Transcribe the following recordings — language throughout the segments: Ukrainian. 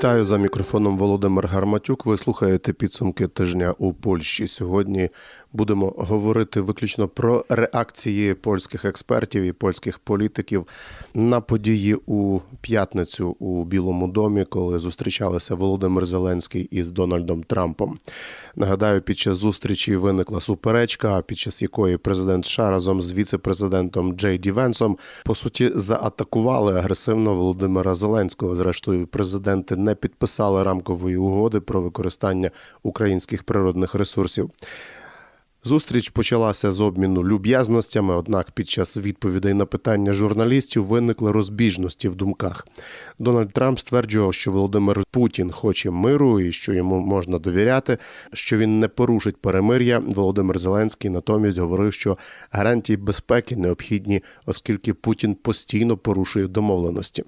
Вітаю за мікрофоном Володимир Гарматюк. Ви слухаєте підсумки тижня у Польщі. Сьогодні будемо говорити виключно про реакції польських експертів і польських політиків на події у п'ятницю у Білому домі, коли зустрічалися Володимир Зеленський із Дональдом Трампом. Нагадаю, під час зустрічі виникла суперечка, під час якої президент США разом з віце-президентом Джей Ді Венсом по суті заатакували агресивно Володимира Зеленського. Зрештою, президенти не підписали рамкової угоди про використання українських природних ресурсів. Зустріч почалася з обміну люб'язностями, однак під час відповідей на питання журналістів виникли розбіжності в думках. Дональд Трамп стверджував, що Володимир Путін хоче миру і що йому можна довіряти, що він не порушить перемир'я. Володимир Зеленський натомість говорив, що гарантії безпеки необхідні, оскільки Путін постійно порушує домовленості.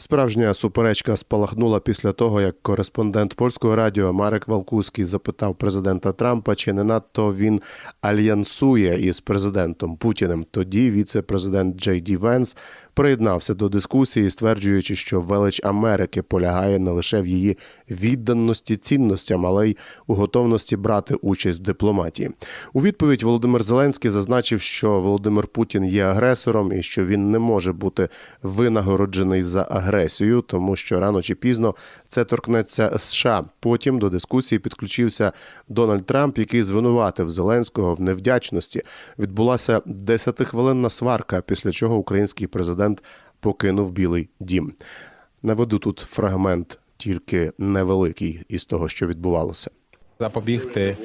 Справжня суперечка спалахнула після того, як кореспондент польського радіо Марек Валкуський запитав президента Трампа, чи не надто він альянсує із президентом Путіним. Тоді віце-президент Джей Ді Венс приєднався до дискусії, стверджуючи, що велич Америки полягає не лише в її відданості цінностям, але й у готовності брати участь в дипломатії. У відповідь Володимир Зеленський зазначив, що Володимир Путін є агресором і що він не може бути винагороджений за агресію, тому що рано чи пізно це торкнеться США. Потім до дискусії підключився Дональд Трамп, який звинуватив Зеленського в невдячності. Відбулася 10-хвилинна сварка, після чого український президент покинув Білий Дім. Наведу тут фрагмент, тільки невеликий із того, що відбувалося. запобігти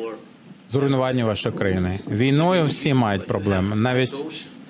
зруйнуванню вашої країни. Війною всі мають проблеми. Навіть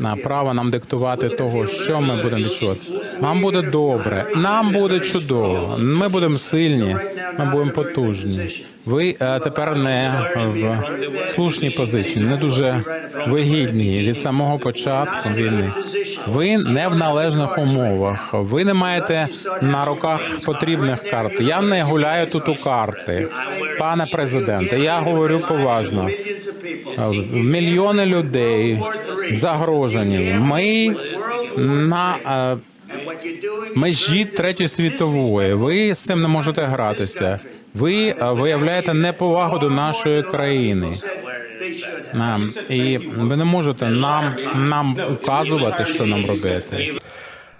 на право нам диктувати того, що ми будемо відчувати. Нам буде добре, нам буде чудово. Ми будемо сильні, ми будемо потужні. Ви е, тепер не в слушній позиції, не дуже вигідні від самого початку війни. Ви не в належних умовах. Ви не маєте на руках потрібних карт. Я не гуляю тут у карти, пане президенте. Я говорю поважно. Мільйони людей загрожені. Ми на е, межі третьої світової. Ви з цим не можете гратися. Ви е, виявляєте неповагу до нашої країни. І ви не можете нам нам указувати, що нам робити.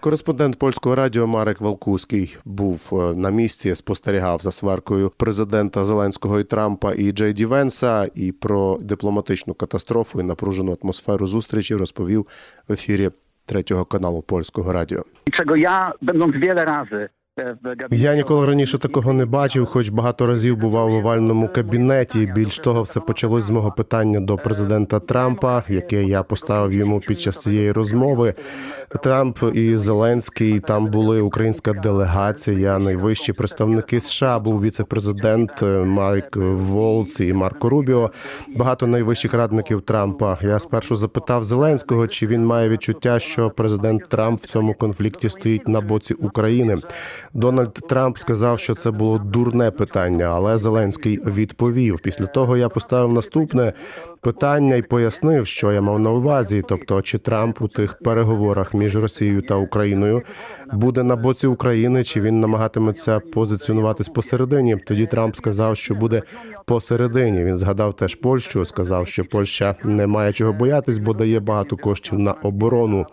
Кореспондент польського радіо Марек Валкуський був е, на місці, спостерігав за сваркою президента Зеленського і Трампа і Джей Ді Венса. І про дипломатичну катастрофу і напружену атмосферу зустрічі розповів в ефірі третього каналу польського радіо. Чого я, będąc wiele razy Я ніколи раніше такого не бачив, хоч багато разів бував в овальному кабінеті. Більш того, все почалось з мого питання до президента Трампа, яке я поставив йому під час цієї розмови. Трамп і Зеленський там були українська делегація, найвищі представники США. Був віце-президент е, Майк Волц і Марко Рубіо. Багато найвищих радників Трампа. Я спершу запитав Зеленського, чи він має відчуття, що президент Трамп в цьому конфлікті стоїть на боці України. Дональд Трамп сказав, що це було дурне питання, але Зеленський відповів. Після того я поставив наступне питання і пояснив, що я мав на увазі. Тобто, чи Трамп у тих переговорах між Росією та Україною буде на боці України, чи він намагатиметься позиціонуватись посередині? Тоді Трамп сказав, що буде посередині. Він згадав теж Польщу, сказав, що Польща не має чого боятись, бо дає багато коштів на оборону.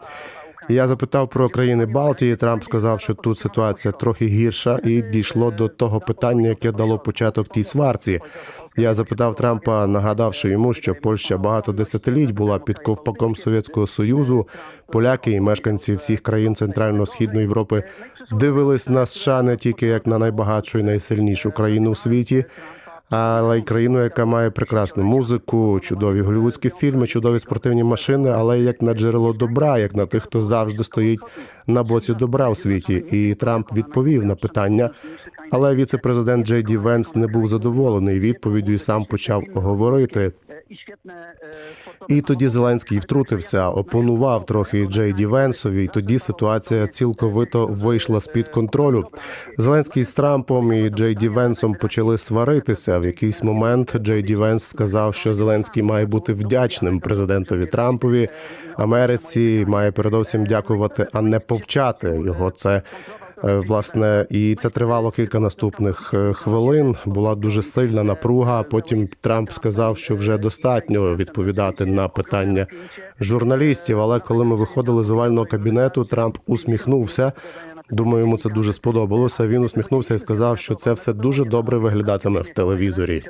Я запитав про країни Балтії. Трамп сказав, що тут ситуація трохи гірша, і дійшло до того питання, яке дало початок тій сварці. Я запитав Трампа, нагадавши йому, що Польща багато десятиліть була під ковпаком Совєтського Союзу. Поляки і мешканці всіх країн Центрально-східної Європи дивились на США не тільки як на найбагатшу і найсильнішу країну у світі. Але й країну, яка має прекрасну музику, чудові голівудські фільми, чудові спортивні машини, але як на джерело добра, як на тих, хто завжди стоїть на боці добра у світі. І Трамп відповів на питання. Але віце-президент Джей Ді Венс не був задоволений відповіддю і сам почав говорити. І тоді Зеленський втрутився, опонував трохи Джей Ді Венсові. І тоді ситуація цілковито вийшла з під контролю. Зеленський з Трампом і Джей Ді Венсом почали сваритися. В якийсь момент Джей Ді Венс сказав, що Зеленський має бути вдячним президентові Трампові. Америці має передовсім дякувати, а не повчати його. Це Е, Власне, і це тривало кілька наступних е, хвилин. Була дуже сильна напруга. Потім Трамп сказав, що вже достатньо відповідати на питання журналістів. Але коли ми виходили з овального кабінету, Трамп усміхнувся. Думаю, йому це дуже сподобалося. Він усміхнувся і сказав, що це все дуже добре виглядатиме в телевізорі.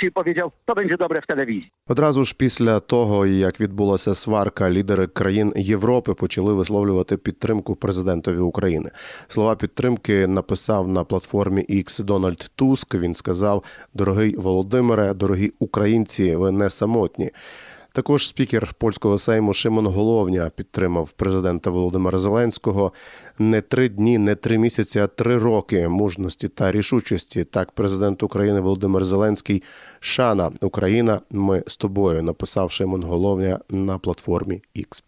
Się i powiedział, to będzie dobre w telewizji. Одразу ж після того, як відбулася сварка, лідери країн Європи почали висловлювати підтримку президентові України. Слова підтримки написав на платформі X Дональд Туск. Він сказав: Дорогий Володимире, дорогі українці, ви не самотні. Також спікер польського сейму Шимон Головня підтримав президента Володимира Зеленського не три дні, не три місяці, а три роки мужності та рішучості. Так, президент України Володимир Зеленський Шана Україна. Ми з тобою написав Шимон Головня на платформі X.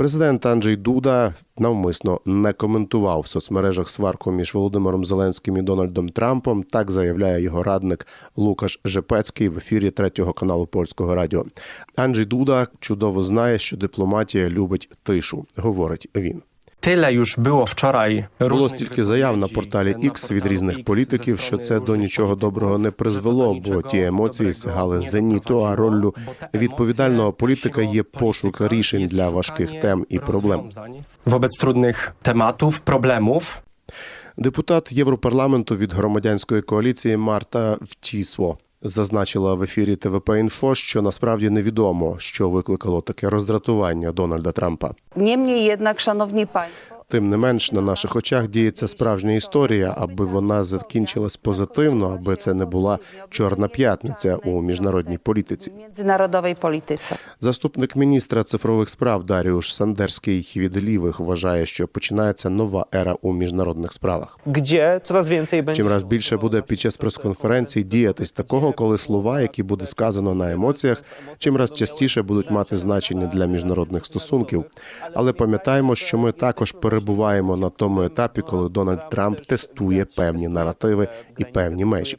Президент Анджей Дуда навмисно не коментував в соцмережах сварку між Володимиром Зеленським і Дональдом Трампом. Так заявляє його радник Лукаш Жепецький в ефірі третього каналу польського радіо. Анджей Дуда чудово знає, що дипломатія любить тишу, говорить він. Tyle już było wczoraj. Було стільки заяв на порталі X від різних політиків, що це до нічого доброго не призвело, бо ті емоції сягали зеніту, а роллю відповідального політика є пошук рішень для важких тем і проблем. Wobec trudnych tematów, problemów, Депутат Європарламенту від громадянської коаліції Марта Втісво зазначила в ефірі ТВП Інфо, що насправді невідомо, що викликало таке роздратування Дональда Трампа. Німні, єднак, шановні państwo, Тим не менш, на наших очах діється справжня історія, аби вона закінчилась позитивно, аби це не була чорна п'ятниця у міжнародній політиці. międzynarodowej polityce. Заступник міністра цифрових справ Даріуш Сандерський від лівих вважає, що починається нова ера у міжнародних справах. więcej będzie. Чим раз більше буде під час прес-конференцій діятись такого, коли слова, які буде сказано на емоціях, чим раз частіше будуть мати значення для міжнародних стосунків. Але пам'ятаємо, що ми також перебуваємо на тому етапі, коли Дональд Трамп тестує певні наративи і певні межі.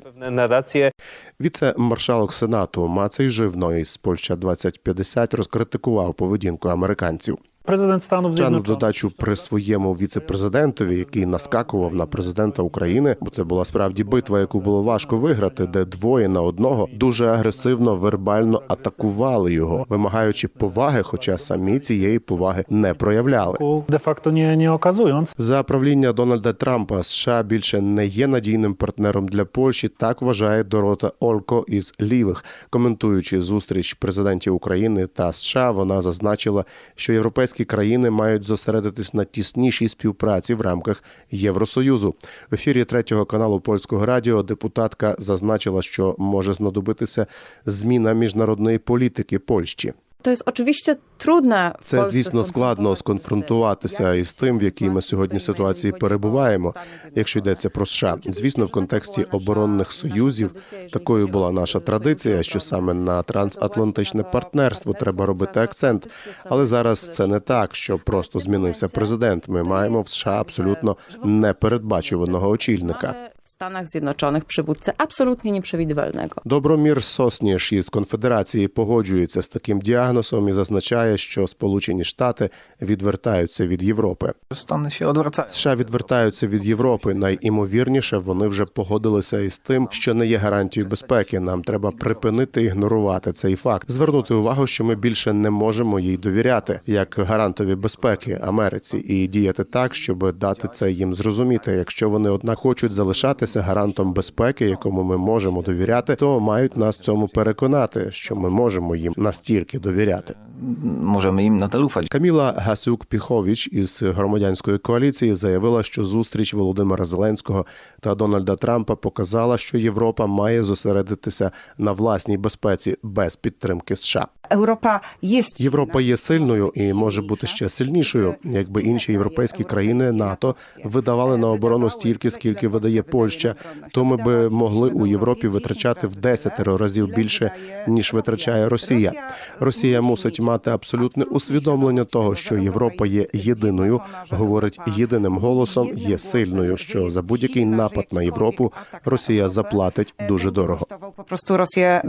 Віце-маршалок Сенату Мацей Живної з Польща 2050 розкритикував поведінку американців. Президент Чан в Zjednoczonych. додачу при своєму віце-президентові, який наскакував на президента України, бо це була справді битва, яку було важко виграти, де двоє на одного дуже агресивно вербально атакували його, вимагаючи поваги, хоча самі цієї поваги не проявляли. facto nie, nie okazując. За правління Дональда Трампа США більше не є надійним партнером для Польщі. Так вважає Дорота Олько із лівих. Коментуючи зустріч президентів України та США, вона зазначила, що європейські країни мають зосередитись на тіснішій співпраці в рамках Євросоюзу. В ефірі третього каналу польського радіо депутатка зазначила, що може знадобитися зміна міжнародної політики Польщі. To jest oczywiście trudne. Це, звісно, складно сконфронтуватися із тим, в якій ми сьогодні ситуації перебуваємо, якщо йдеться про США. Звісно, в контексті оборонних союзів такою була наша традиція, що саме на трансатлантичне партнерство треба робити акцент. Але зараз це не так, що просто змінився президент. Ми маємо в США абсолютно непередбачуваного очільника. Stanach Zjednoczonych przywódcę absolutnie nieprzewidywalnego. Добромір Сосніш із конфедерації погоджується з таким діагнозом і зазначає, що Сполучені Штати відвертаються від Європи. Stany się odwracają. США відвертаються від Європи. Найімовірніше вони вже погодилися із тим, що не є гарантією безпеки. Нам треба припинити ігнорувати цей факт, звернути увагу, що ми більше не можемо їй довіряти як гарантові безпеки Америці, і діяти так, щоб дати це їм зрозуміти. Якщо вони однак хочуть залишатися гарантом безпеки, якому ми можемо довіряти, то мають нас цьому переконати, що ми можемо їм настільки довіряти. Im na to. Каміла Гасюк Піхович із громадянської коаліції заявила, що зустріч Володимира Зеленського та Дональда Трампа показала, що Європа має зосередитися на власній безпеці без підтримки США. Europa jest Європа є сильною і може бути ще сильнішою, якби інші європейські країни НАТО видавали на оборону стільки, скільки видає Польща, то ми би могли у Європі витрачати в десятеро разів більше ніж витрачає Росія. Росія мусить мати абсолютне усвідомлення того, що Європа є єдиною, говорить єдиним голосом, є сильною. Що за будь-який напад на Європу Росія заплатить дуже дорого. po prostu Rosję.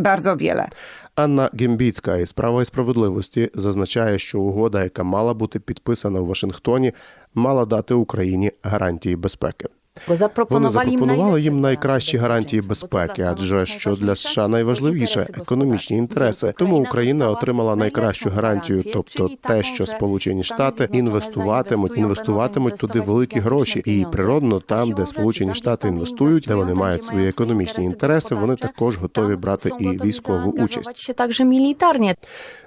Анна Гембіцька із права і справедливості зазначає, що угода, яка мала бути підписана в Вашингтоні, мала дати Україні гарантії безпеки. Вони запропонували їм найкращі гарантії безпеки, адже що для США найважливіше економічні інтереси. Тому Україна отримала найкращу гарантію, тобто те, що Сполучені Штати інвестуватимуть, інвестуватимуть туди великі гроші, і природно, там, де Сполучені Штати інвестують, де вони мають свої економічні інтереси, вони також готові брати і військову участь. się także militarnie.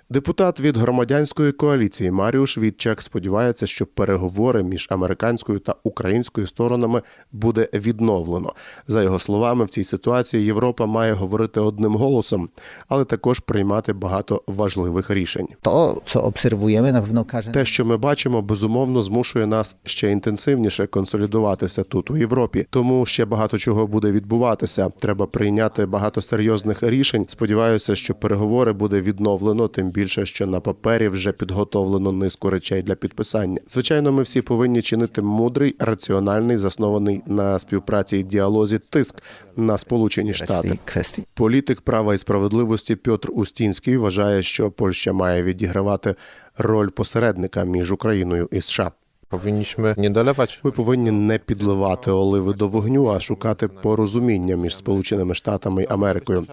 Депутат від громадянської коаліції Маріуш Вітчак сподівається, що переговори між американською та українською сторонами буде відновлено. За його словами, в цій ситуації Європа має говорити одним голосом, але також приймати багато важливих рішень. Co obserwujemy, na pewno każe Те, що ми бачимо, безумовно змушує нас ще інтенсивніше консолідуватися тут у Європі. Тому ще багато чого буде відбуватися. Треба прийняти багато серйозних рішень. Сподіваюся, що переговори буде відновлено, тим більше, що на папері вже підготовлено низку речей для підписання. Звичайно, ми всі повинні чинити мудрий, раціональний, заснований на співпраці і діалозі тиск на Сполучені Штати. Політик права і справедливості Пьотр Устінський вважає, що Польща має відігравати роль посередника між Україною і США. Powinniśmy nie dolewać Ми повинні не підливати оливи до вогню, а шукати порозуміння між Сполученими Штатами і Америкою.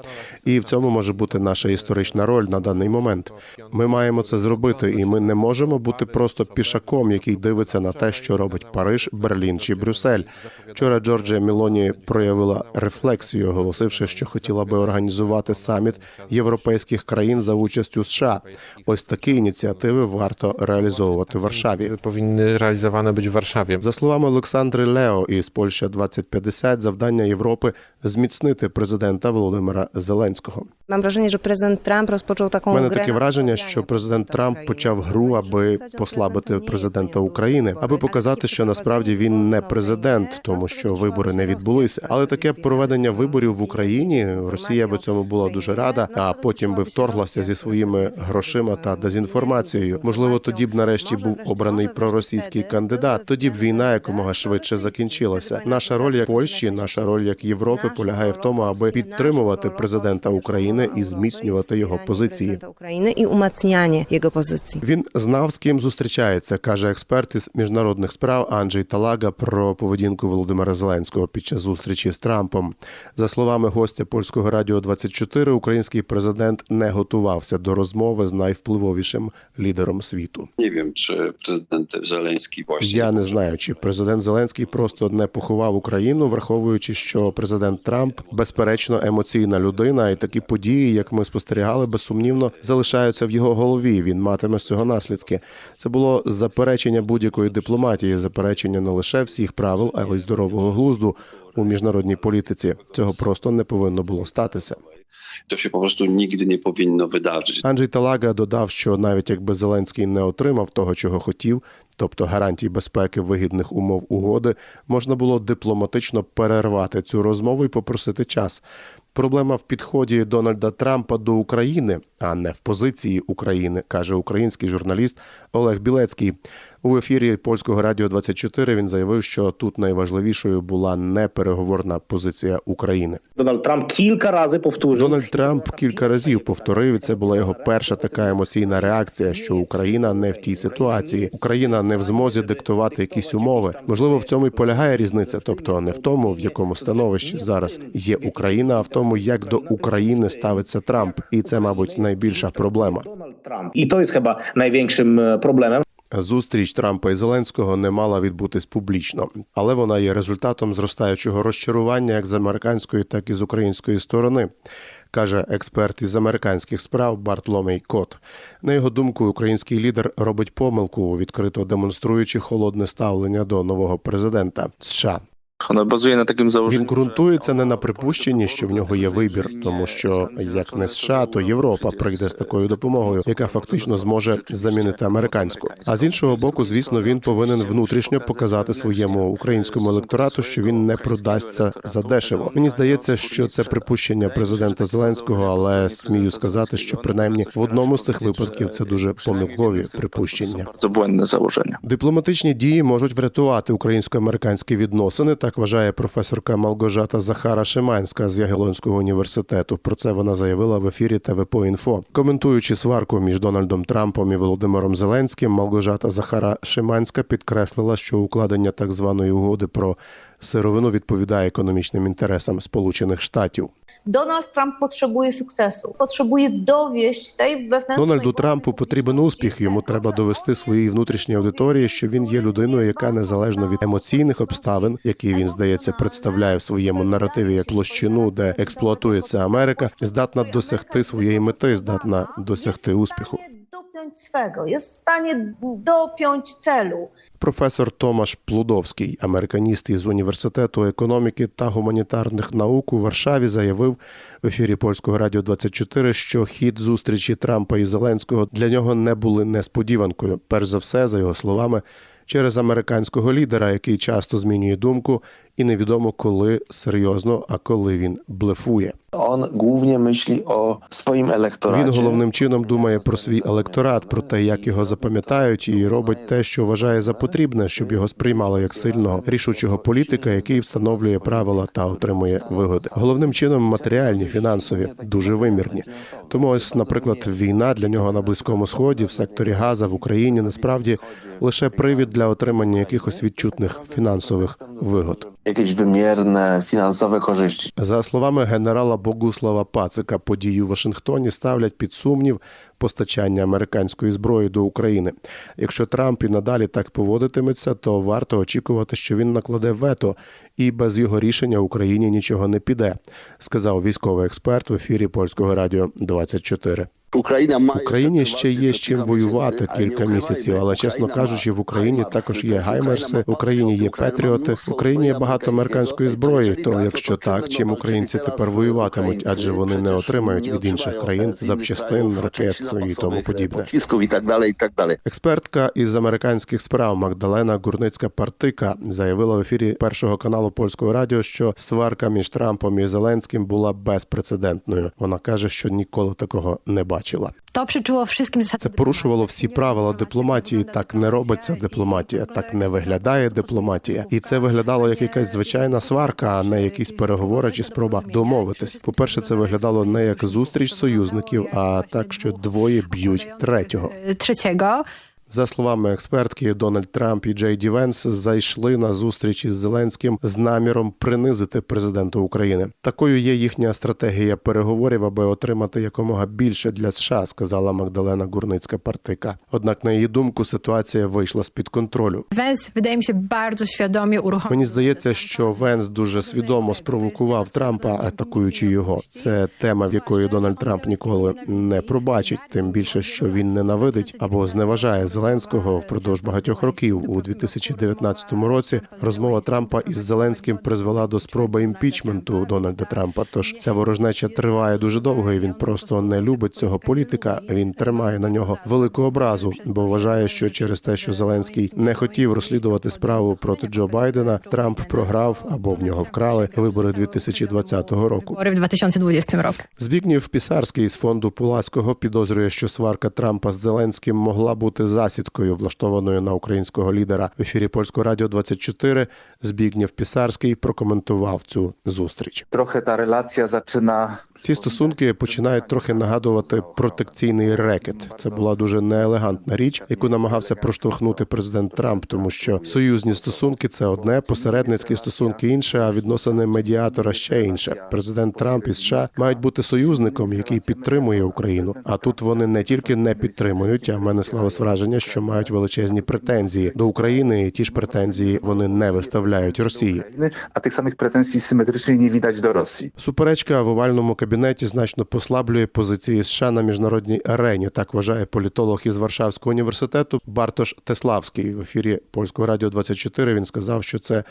І в цьому може бути наша історична роль на даний момент. Ми маємо це зробити, і ми не можемо бути просто пішаком, який дивиться на те, що робить Париж, Берлін чи Брюссель. Вчора Джорджія Мілоні проявила рефлексію, оголосивши, що хотіла би організувати саміт європейських країн за участю США. Ось такі ініціативи варто реалізовувати в Варшаві. powinny realizowane być w Warszawie. За словами Олександри Лео із Польща 2050, завдання Європи зміцнити президента Володимира Зеленського. Mam wrażenie, że prezydent Trump rozpoczął taką У мене таке враження, що президент Трамп почав гру, аби послабити президента України, аби показати, що насправді він не президент, тому що вибори не відбулися. Але таке проведення виборів в Україні Росія би цьому була дуже рада, а потім би вторглася зі своїми грошима та дезінформацією. Можливо, тоді б нарешті був обраний проросійський кандидат. Тоді б війна якомога швидше закінчилася. Наша роль як Польщі, наша роль як Європи полягає в тому, аби підтримувати президента України і зміцнювати його позиції. України і умацняння його позиції. Він знав, з ким зустрічається, каже експерт із міжнародних справ Анджей Талага про поведінку Володимира Зеленського під час зустрічі з Трампом. За словами гостя польського радіо 24, український президент не готувався до розмови з найвпливовішим лідером світу. Nie wiem, czy prezydent Zeleński właśnie. Я не знаю, чи президент Зеленський просто не поховав Україну, враховуючи, що президент Трамп безперечно емоційна людина, і такі події, як ми спостерігали, безсумнівно залишаються в його голові. Він матиме з цього наслідки. Це було заперечення будь-якої дипломатії, заперечення не лише всіх правил, але й здорового глузду у міжнародній політиці. Цього просто не повинно було статися. To się po prostu nigdy nie powinno. Анджей Талага додав, що навіть якби Зеленський не отримав того, чого хотів, тобто гарантій безпеки вигідних умов угоди, можна було дипломатично перервати цю розмову і попросити час. Проблема в підході Дональда Трампа до України, а не в позиції України, каже український журналіст Олег Білецький. У ефірі польського радіо 24 він заявив, що тут найважливішою була не переговорна позиція України. Donald Trump kilka razy powtórzył, Дональд Трамп кілька разів повторив, і це була його перша така емоційна реакція, що Україна не в тій ситуації. Україна не в змозі диктувати якісь умови. Можливо, в цьому й полягає різниця, тобто не в тому, в якому становищі зараз є Україна, а в тому, як до України ставиться Трамп, і це, мабуть, найбільша проблема. Trump. I to jest chyba największym e. Зустріч Трампа і Зеленського не мала відбутись публічно, але вона є результатом зростаючого розчарування як з американської, так і з української сторони. Каже експерт із американських справ Бартломей Кот. На його думку, український лідер робить помилку, відкрито демонструючи холодне ставлення до нового президента США. Вона базує на таким Він ґрунтується не на припущенні, що в нього є вибір, тому що як не США, то Європа прийде з такою допомогою, яка фактично зможе замінити американську. А з іншого боку, звісно, він повинен внутрішньо показати своєму українському електорату, що він не продасться задешево. Мені здається, що це припущення президента Зеленського, але смію сказати, що принаймні в одному з цих випадків це дуже помилкові припущення. Дипломатичні дії можуть врятувати українсько-американські відносини. Так вважає професорка Малгожата Захара Шиманська з Ягелонського університету. Про це вона заявила в ефірі ТВП Інфо. Коментуючи сварку між Дональдом Трампом і Володимиром Зеленським, Малгожата Захара Шиманська підкреслила, що укладення так званої угоди про сировину відповідає економічним інтересам Сполучених Штатів. Donald Trump potrzebuje sukcesu, potrzebuje dowieść tej wewnętrznej... Дональду Трампу потрібен успіх. Йому треба довести своїй внутрішній аудиторії, що він є людиною, яка незалежно від емоційних обставин, які він здається представляє в своєму наративі як площину, де експлуатується Америка, здатна досягти своєї мети, здатна досягти успіху. Dopiąć swego, jest w stanie dopiąć celu. Професор Томаш Плудовський, американіст із університету економіки та гуманітарних наук у Варшаві, заявив в ефірі польського радіо 24, що хід зустрічі Трампа і Зеленського для нього не були несподіванкою. Перш за все, за його словами, через американського лідера, який часто змінює думку, і невідомо коли серйозно, а коли він блефує. Он głównie myśli o swoim elektoracie. Він головним чином думає про свій електорат, про те, як його запам'ятають, і робить те, що вважає за потрібне, щоб його сприймали як сильного рішучого політика, який встановлює правила та отримує вигоди. Головним чином матеріальні, фінансові, дуже вимірні. Тому, ось, наприклад, війна для нього на близькому сході, в секторі Газа в Україні насправді лише привід для отримання якихось відчутних фінансових вигод. Jakieś wymierne finansowe korzyści. За словами генерала Богуслава Пацика, події у Вашингтоні ставлять під сумнів постачання американської зброї до України. Якщо Трамп і надалі так поводитиметься, то варто очікувати, що він накладе вето, і без його рішення Україні нічого не піде, сказав військовий експерт в ефірі польського радіо 24. Україні ще є з чим воювати кілька місяців, але чесно кажучи, в Україні також є гаймерси, в Україні є Петріоти, в Україні є багато американської зброї. То якщо так, чим українці тепер воюватимуть, адже вони не отримають від інших країн запчастин, ракет і тому подібне. i tak dalej, i tak dalej. Експертка із американських справ Магдалена Гурницька Партика заявила в ефірі першого каналу польського радіо, що сварка між Трампом і Зеленським була безпрецедентною. Вона каже, що ніколи такого не бачила. To чула всім Це порушувало всі правила дипломатії. Так не робиться дипломатія, так не виглядає дипломатія, і це виглядало як якась звичайна сварка, а не якісь переговори чи спроба домовитись. По перше, це виглядало не як зустріч союзників, а так, що двоє б'ють третього. trzeciego. За словами експертки, Дональд Трамп і Джей Ді Венс зайшли на зустріч із Зеленським з наміром принизити президента України. Такою є їхня стратегія переговорів, аби отримати якомога більше для США, сказала Магдалена Гурницька Партика. Однак, на її думку, ситуація вийшла з під контролю. Wydaje mi się bardzo. Мені здається, що Венс дуже свідомо спровокував Трампа, атакуючи його. Це тема, в якої Дональд Трамп ніколи не пробачить. Тим більше, що він ненавидить або зневажає Зеленського впродовж багатьох років. У 2019 році розмова Трампа із Зеленським призвела до спроби імпічменту Дональда Трампа. Тож ця ворожнеча триває дуже довго. і Він просто не любить цього політика. Він тримає на нього велику образу, бо вважає, що через те, що Зеленський не хотів розслідувати справу проти Джо Байдена, Трамп програв або в нього вкрали вибори 2020 року. w 2020 roku. Збігнів Пісарський з фонду Пуласького підозрює, що сварка Трампа з Зеленським могла бути засідкою, влаштованою на українського лідера в ефірі польського радіо 24 Збігнів Пісарський прокоментував цю зустріч. Trochę ta relacja zaczyna Ці стосунки починають трохи нагадувати протекційний рекет. Це була дуже неелегантна річ, яку намагався проштовхнути президент Трамп, тому що союзні стосунки це одне, посередницькі стосунки інше, а відносини медіатора ще інше. Президент Трамп і США мають бути союзником, який підтримує Україну. А тут вони не тільки не підтримують, а в мене склалось враження, що мають величезні претензії до України. і Ті ж претензії вони не виставляють Росії. А тих самих претензій симетричні не віддать до Росії. Суперечка в овальному кабінеті значно послаблює позиції США на міжнародній арені. Так вважає політолог із Варшавського університету Бартош Теславський. В ефірі польського радіо 24 Він сказав, що це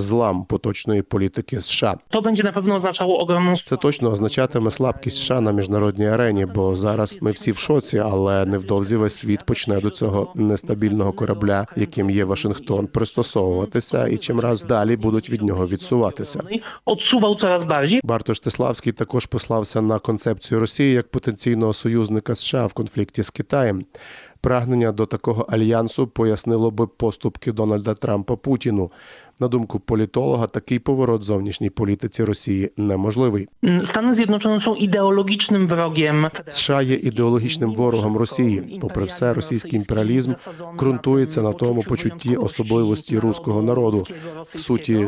злам поточної політики США. To będzie na pewno oznaczało ogromną Це точно означатиме слабкість США на міжнародній арені, бо зараз ми всі в шоці, але невдовзі весь світ почне до цього нестабільного корабля, яким є Вашингтон, пристосовуватися, і чим раз далі будуть від нього відсуватися. odsuwał coraz bardziej. Бартош Теславський також послався на концепцію Росії як потенційного союзника США в конфлікті з Китаєм. Прагнення до такого альянсу пояснило би поступки Дональда Трампа Путіну. На думку політолога, такий поворот зовнішній політиці Росії неможливий. Stany Zjednoczone są ideologicznym wrogiem. США є ідеологічним ворогом Росії. Попри все, російський імперіалізм ґрунтується на тому почутті особливості руського народу, в суті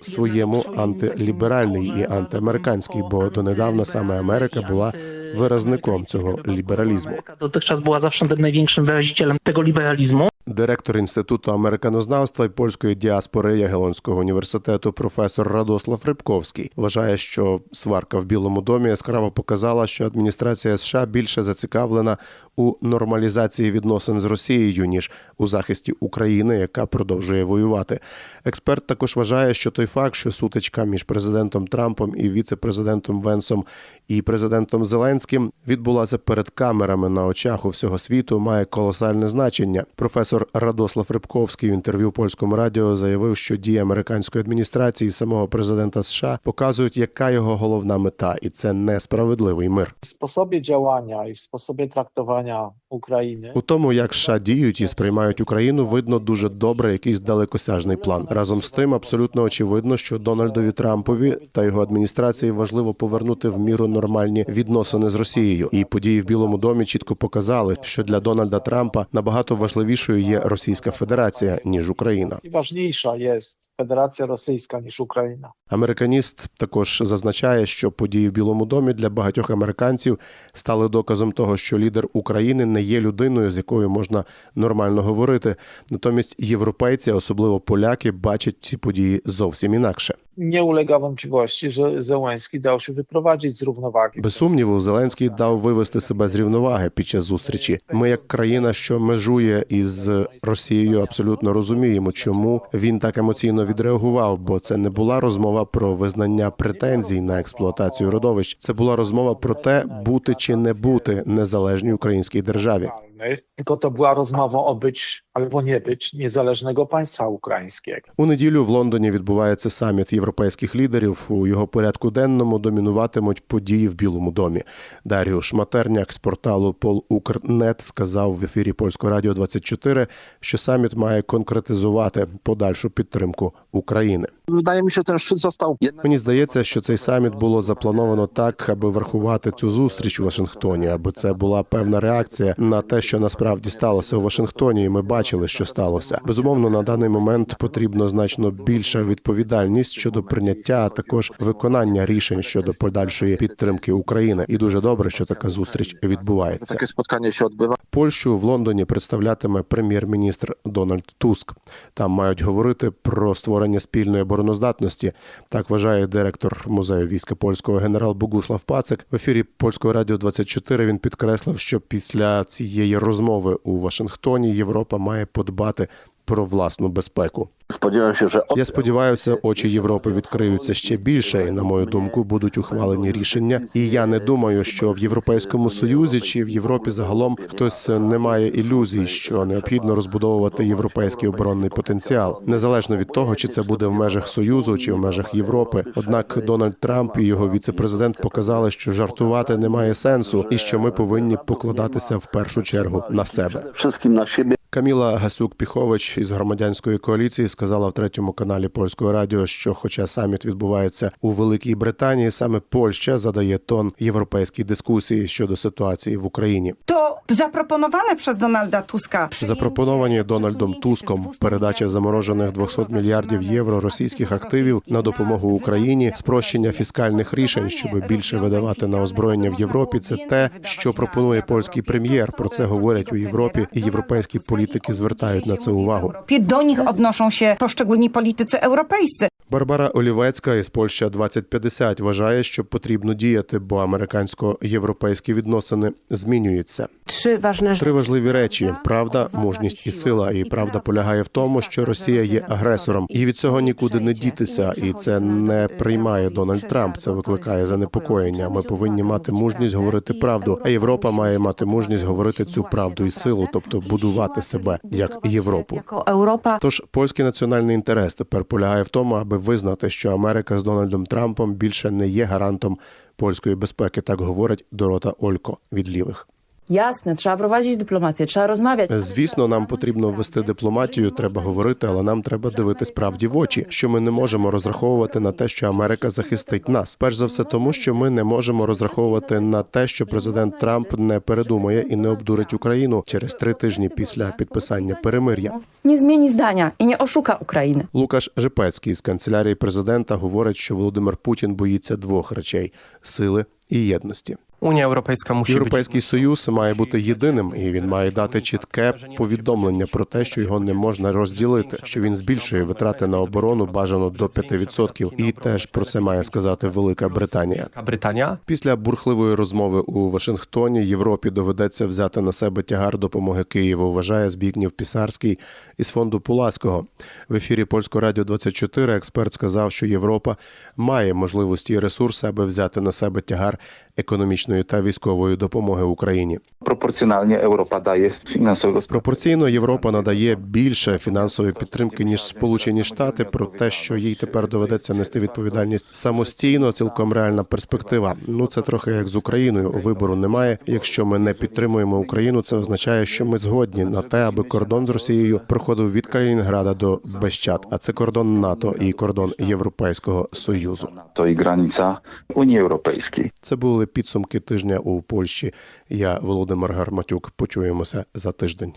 своєму антиліберальний і антиамериканський, бо донедавна саме Америка була виразником цього лібералізму. Dotychczas była zawsze największym wyrazicielem tego liberalizmu. Директор інституту американознавства і польської діаспори Ягелонського університету професор Радослав Рибковський вважає, що сварка в Білому домі яскраво показала, що адміністрація США більше зацікавлена у нормалізації відносин з Росією ніж у захисті України, яка продовжує воювати. Експерт також вважає, що той факт, що сутичка між президентом Трампом і віце-президентом Венсом і президентом Зеленським відбулася перед камерами на очах у всього світу, має колосальне значення. Професор Радослав Рибковський в інтерв'ю польському радіо заявив, що дії американської адміністрації і самого президента США показують, яка його головна мета, і це несправедливий мир. W sposobie działania i w sposobie traktowania Ukrainy У тому, як США діють і сприймають Україну, видно дуже добре якийсь далекосяжний план. Разом з тим, абсолютно очевидно, що Дональдові Трампові та його адміністрації важливо повернути в міру нормальні відносини з Росією. І події в Білому домі чітко показали, що для Дональда Трампа набагато важливішою є Російська Федерація ніж Україна. ważniejsza jest Federacja Rosyjska niż Ukraina. Американіст також зазначає, що події в Білому домі для багатьох американців стали доказом того, що лідер України не є людиною, з якою можна нормально говорити. Натомість європейці, особливо поляки, бачать ці події зовсім інакше. Nie ulega wątpliwości, że Zełenski dał się wyprowadzić z równowagi. Без сумніву, Зеленський дав вивести себе з рівноваги під час зустрічі. Ми, як країна, що межує із Росією, абсолютно розуміємо, чому він так емоційно відреагував, бо це не була розмова про визнання претензій на експлуатацію родовищ. Це була розмова про те, бути чи не бути незалежній українській державі. To była rozmowa o być albo nie być niezależnego państwa українського. У неділю в Лондоні відбувається саміт європейських лідерів. У його порядку денному домінуватимуть події в Білому домі. Дарію Шматерняк з порталу Полукрнет сказав в ефірі Польського радіо 24, що саміт має конкретизувати подальшу підтримку України. Wydaje mi się, ten szczyt został Мені здається, що цей саміт було заплановано так, аби врахувати цю зустріч у Вашингтоні, аби це була певна реакція на те, що насправді сталося у Вашингтоні. і Ми бачили, що сталося. Безумовно, на даний момент потрібно значно більша відповідальність щодо прийняття, а також виконання рішень щодо подальшої підтримки України. І дуже добре, що така зустріч відбувається. takie spotkanie się odbywa. Польщу в Лондоні представлятиме прем'єр-міністр Дональд Туск. Там мають говорити про створення спільної обороноздатності. Так вважає директор музею війська польського генерал Богуслав Пацик. В ефірі польського радіо 24 він підкреслив, що після цієї розмови у Вашингтоні Європа має подбати про власну безпеку. Się, Я сподіваюся, очі Європи відкриються ще більше, і на мою думку, будуть ухвалені рішення. І я не думаю, що в Європейському Союзі чи в Європі загалом хтось не має ілюзій, що необхідно розбудовувати європейський оборонний потенціал, незалежно від того, чи це буде в межах Союзу чи в межах Європи. Однак Дональд Трамп і його віце-президент показали, що жартувати немає сенсу, і що ми повинні покладатися в першу чергу на себе. wszystkim na siebie. Каміла Гасюк-Піхович із громадянської коаліції сказала в третьому каналі польського радіо, що, хоча саміт відбувається у Великій Британії, саме Польща задає тон європейській дискусії щодо ситуації в Україні. To zaproponowane przez Donalda Tuska Запропоновані Дональдом Туском передача заморожених 200 мільярдів євро російських активів на допомогу Україні, спрощення фіскальних рішень, щоб більше видавати на озброєння в Європі. Це те, що пропонує польський прем'єр. Про це говорять у Європі і європейські політики. Політики звертають на це увагу. Do nich odnoszą się poszczególni politycy europejscy. Барбара Олівецька із Польща 2050 вважає, що потрібно діяти, бо американсько-європейські відносини змінюються. Три важливі речі: правда, мужність і сила. І правда полягає в тому, що Росія є агресором, і від цього нікуди не дітися. І це не приймає Дональд Трамп. Це викликає занепокоєння. Ми повинні мати мужність говорити правду. А Європа має мати мужність говорити цю правду і силу, тобто будувати себе як Європу. Тож польський національний інтерес тепер полягає в тому, аби визнати, що Америка з Дональдом Трампом більше не є гарантом польської безпеки. Так говорить Дорота Олько від лівих. Jasne, trzeba prowadzić dyplomację, trzeba rozmawiać. Звісно, нам потрібно вести дипломатію, треба говорити, але нам треба дивитись правді в очі, що ми не можемо розраховувати на те, що Америка захистить нас. Перш за все, тому що ми не можемо розраховувати на те, що президент Трамп не передумає і не обдурить Україну через три тижні після підписання перемир'я. Nie zmieni zdania i nie oszuka Ukrainy. Лукаш Жепецький з канцелярії президента говорить, що Володимир Путін боїться двох речей сили і єдності. Europejska musi być Європейський союз має бути єдиним, і він має дати чітке повідомлення про те, що його не можна розділити, що він збільшує витрати на оборону бажано до 5%. І теж про це має сказати Велика Британія. Brytania. Після бурхливої розмови у Вашингтоні Європі доведеться взяти на себе тягар допомоги Києву. Вважає Збігнів Пісарський із фонду Пуласького. В ефірі Польського радіо 24 експерт сказав, що Європа має можливості і ресурси, аби взяти на себе тягар економічної та військової допомоги Україні. Proporcjonalnie Europa daje finansowego Пропорційно Європа надає більше фінансової підтримки ніж Сполучені Штати. Про те, що їй тепер доведеться нести відповідальність самостійно, цілком реальна перспектива. Ну це трохи як з Україною. Вибору немає. Якщо ми не підтримуємо Україну, це означає, що ми згодні на те, аби кордон з Росією проходив від Калінінграда до Бещат. А це кордон НАТО і кордон Європейського союзу. to i granica Unii Europejskiej. Це були підсумки тижня у Польщі. Я Володимир Гарматюк. Почуємося за тиждень.